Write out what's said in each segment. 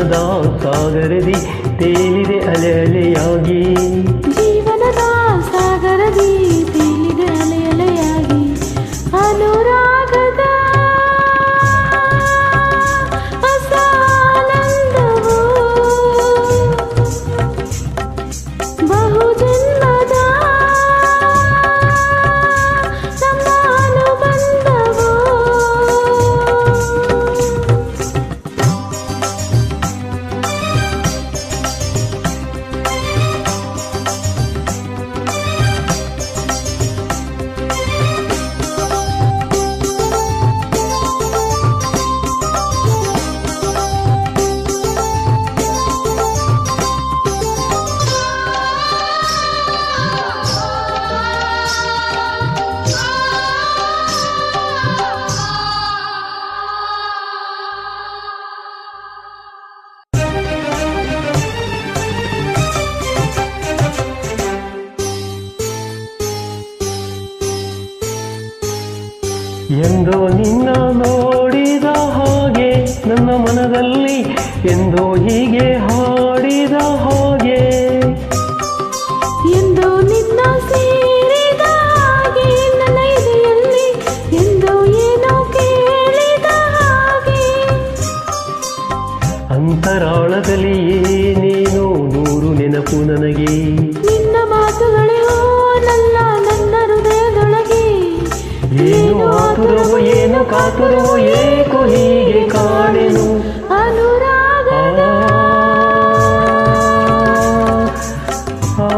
ಜೀವನದ ಸಾಗರದಿ ತೇಲಿದೆ ಅಲೆ ಅಲೆಯಾಗಿ ಎಂದೋ ನಿನ್ನ ನೋಡಿದ ಹಾಗೆ ನನ್ನ ಮನದಲ್ಲಿ ಎಂದೋ ಹೀಗೆ ಹಾಡಿದ ಹಾಗೆ. ಎಂದೋ ನಿನ್ನ ಸೇರಿದ ಹಾಗೆ ನನ್ನ ಎದೆಯಲ್ಲಿ ಎಂದೋ ಏನೋ ಕೇಳಿದ ಹಾಗೆ. ಅಂತರಾಳದಲ್ಲಿ ಏನು ಕಾತುರವೋ ಏಕೋ ಹೀಗೆ ಕಾಣೆನು? ಅನುರಾಗ ಆ, ಆ,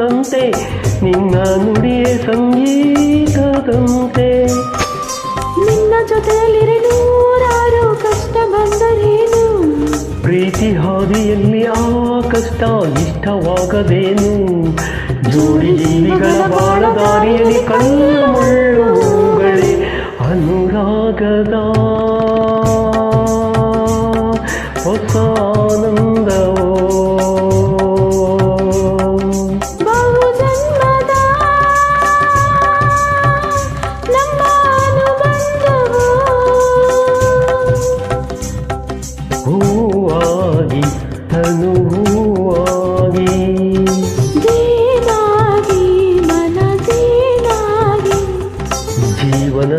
ಹೊಸ ಮುತ್ತಂತೆ ನಿನ್ನ ನುಡಿಯೇ ಸಂಗೀತದಂತೆ. ನಿನ್ನ ಜೊತೆಯಲ್ಲಿರೆ ನೂರಾರು ಕಷ್ಟ ಬಂದರೇನು? ಪ್ರೀತಿ ಹಾದಿಯಲ್ಲಿ ಆ ಕಷ್ಟ ಇಷ್ಟವಾಗದೇನು ಜೋಡಿ ಜೀವಿಗಳ ಬಾಳ ದಾರಿಯಲ್ಲಿ ಕಲ್ಲು ಮುಳ್ಳುಗಳೇ ಅನುರಾಗದ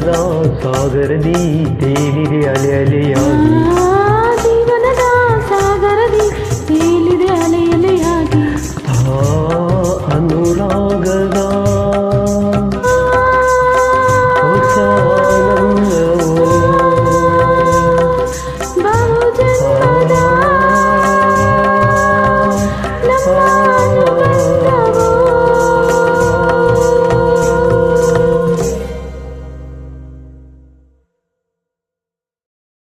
சகா சாகர் நீ தேனிலே